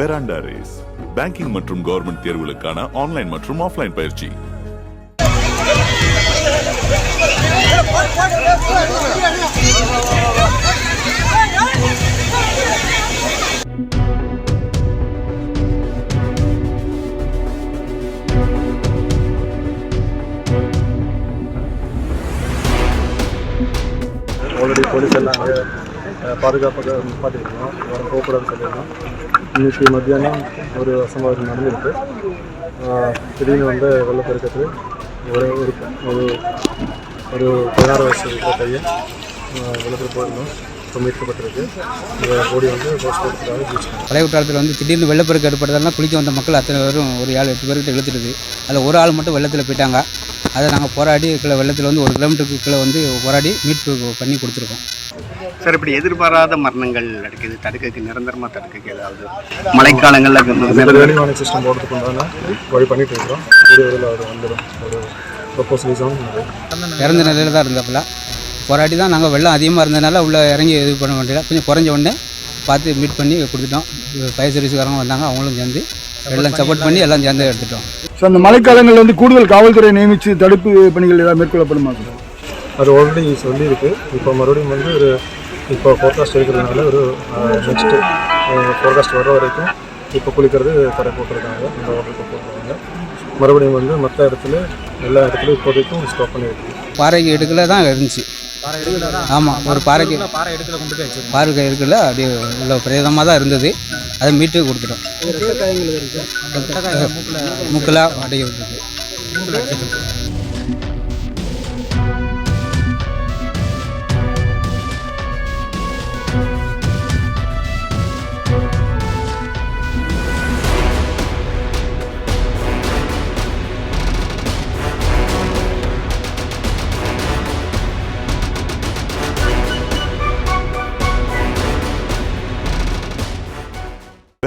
பெராண்டா Race banking மற்றும் government தேர்வுகளுக்கான online மற்றும் ஆஃப்லைன் பயிற்சி. ஆல்ரெடி போலீஸ் எல்லாம் பாதுகாப்பாக நிப்பாட்டிருக்கோம் யாரும் போகக்கூடாதுன்னு சொல்லியிருந்தோம் இன்னைக்கு மத்தியானம் ஒரு அசம்பாவிதம் நடந்திருக்கு. திடீர்னு வந்து வெள்ளப்பெருக்கத்தில் ஒரு ஒரு ஒரு ஒரு பதினாறு வயசு இருக்கிற பையன் வெள்ளத்தில் போயிருந்தோம் மீட்கப்பட்டிருக்கு. இந்த போடி வந்து பழைய குற்றாலத்தில் வந்து திடீர்னு வெள்ளப்பெருக்கு ஏற்பட்டதெல்லாம் குளிக்க வந்த மக்கள் அத்தனை பேரும் ஒரு ஏழு எட்டு பேர்கிட்ட இழுத்துருது அதில் ஒரு ஆள் மட்டும் வெள்ளத்தில் போயிட்டாங்க. அதை நாங்கள் போராடி கீழே வெள்ளத்தில் வந்து ஒரு கிலோமீட்டருக்கு கீழே வந்து போராடி மீட்பு பண்ணி கொடுத்துருக்கோம். சார் இப்படி எதிர்பாராத மரணங்கள் நடக்குது. தடுக்கக்கு நிரந்தரமாக தடுக்கக்கு ஏதாவது மழைக்காலங்களில் சிஸ்டம் போடுறதுக்கு உண்டான வழி பண்ணிட்டு இருக்கிறோம். கூடிய வந்துடும். ஒரு ப்ரொப்போசலிஸும் இறந்த நிலையில் தான் இருந்தாப்புல போராடி தான் நாங்கள் வெள்ளம் அதிகமாக இருந்ததுனால உள்ளே இறங்கி இது பண்ண வேண்டியது கொஞ்சம் குறைஞ்ச உடனே பார்த்து மீட் பண்ணி கொடுத்துட்டோம். ஃபயர் சர்வீஸ்காரங்க வந்தாங்க அவங்களும் சேர்ந்து எல்லாம் சப்போர்ட் பண்ணி எல்லாம் சேர்ந்து எடுத்துட்டோம். ஸோ அந்த மழைக்காலங்களில் வந்து கூடுதல் காவல்துறை நியமித்து தடுப்பு பணிகள் ஏதாவது மேற்கொள்ளப்படுமா சார் அது ஆல்ரெடி சொல்லியிருக்கு. இப்போ மறுபடியும் வந்து ஒரு இப்போ ஃபோர்காஸ்ட் இருக்கிறதுனால ஒரு நெக்ஸ்ட்டு ஃபோர்காஸ்ட் வர்ற வரைக்கும் இப்போ குளிக்கிறது தடை போட்டிருக்காங்க இந்த ஹோட்டலுக்கு போட்டிருக்காங்க. மறுபடியும் வந்து மற்ற இடத்துல எல்லா இடத்துலையும் இப்போதைக்கும் ஸ்டாப் பண்ணியிருக்கு பாறைக்கு எடுக்கல தான் இருந்துச்சு. ஆமாம் ஒரு பாறைக்கு பாறை எடுக்கல அப்படியே உள்ள பிரேதமாக தான் இருந்தது. அதை மீட்டு கொடுத்துட்டோம். மூக்கில் அடைக்கிறது